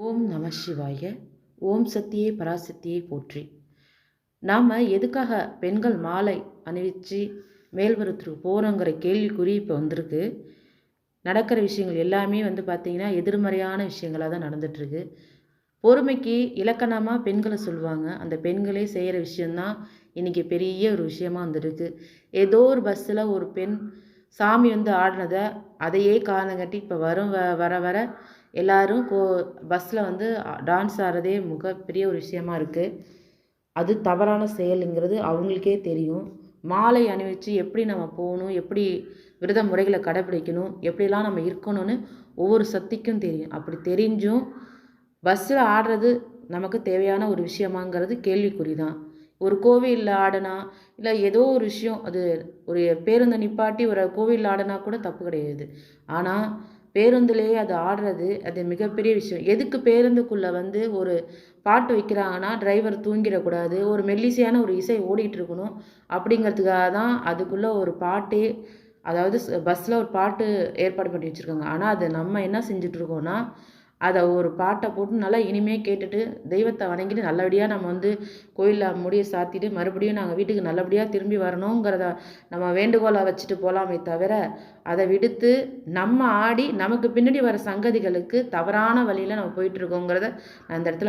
ஓம் நம சிவாய ஓம் சக்தியே பராசக்தியை போற்றி. நாம் எதுக்காக பெண்கள் மாலை அணிவிச்சு மேல்வரத்துக்கு போகிறோங்கிற கேள்விக்குறி இப்போ வந்திருக்கு. நடக்கிற விஷயங்கள் எல்லாமே வந்து பார்த்திங்கன்னா எதிர்மறையான விஷயங்களாக தான் நடந்துகிட்ருக்கு பொறுமைக்கு இலக்கணமாக பெண்களை சொல்லுவாங்க. அந்த பெண்களே செய்கிற விஷயந்தான் இன்றைக்கி பெரிய ஒரு விஷயமாக வந்துருக்கு. ஏதோ ஒரு பஸ்ஸில் ஒரு பெண் சாமி வந்து ஆடினதை அதையே காரணம் கட்டி இப்போ வரும் வ வர வர எல்லோரும் கோ பஸ்ஸில் வந்து டான்ஸ் ஆடுறதே மிகப்பெரிய ஒரு விஷயமா இருக்குது அது தவறான செயலுங்கிறது அவங்களுக்கே தெரியும். மாலை அணிவித்து எப்படி நம்ம போகணும் எப்படி விரத முறைகளை கடைப்பிடிக்கணும் எப்படிலாம் நம்ம இருக்கணும்னு ஒவ்வொரு சக்திக்கும் தெரியும். அப்படி தெரிஞ்சும் பஸ்ஸில் ஆடுறது நமக்கு தேவையான ஒரு விஷயமாங்கிறது கேள்விக்குறி தான் ஒரு கோவிலில் ஆடினா இல்லை ஏதோ ஒரு விஷயம் அது ஒரு பேருந்தை நிப்பாட்டி ஒரு கோவிலில் ஆடினா கூட தப்பு கிடையாது. ஆனால் பேருந்துலேயே அது ஆடுறது அது மிகப்பெரிய விஷயம். எதுக்கு பேருந்துக்குள்ளே வந்து ஒரு பாட்டு வைக்கிறாங்கன்னா டிரைவர் தூங்கிடக்கூடாது ஒரு மெல்லிசையான ஒரு இசை ஓடிட்டுருக்கணும் அப்படிங்கிறதுக்காக தான் அதுக்குள்ளே ஒரு பாட்டு அதாவது பஸ்ஸில் ஒரு பாட்டு ஏற்பாடு பண்ணி வச்சுருக்காங்க. ஆனால் அதை நம்ம என்ன செஞ்சிட்ருக்கோன்னா அதை ஒரு பாட்டை போட்டு நல்லா இனிமையாக கேட்டுட்டு தெய்வத்தை வணங்கிட்டு நல்லபடியாக நம்ம வந்து கோயிலில் முடிய சாத்திட்டு மறுபடியும் நாங்கள் வீட்டுக்கு நல்லபடியாக திரும்பி வரணுங்கிறத நம்ம வேண்டுகோளாக வச்சுட்டு போகலாமே தவிர அதை விடுத்து நம்ம ஆடி நமக்கு பின்னாடி வர சங்கதிகளுக்கு தவறான வழியில் நம்ம போயிட்டுருக்கோங்கிறத நான் இடத்துல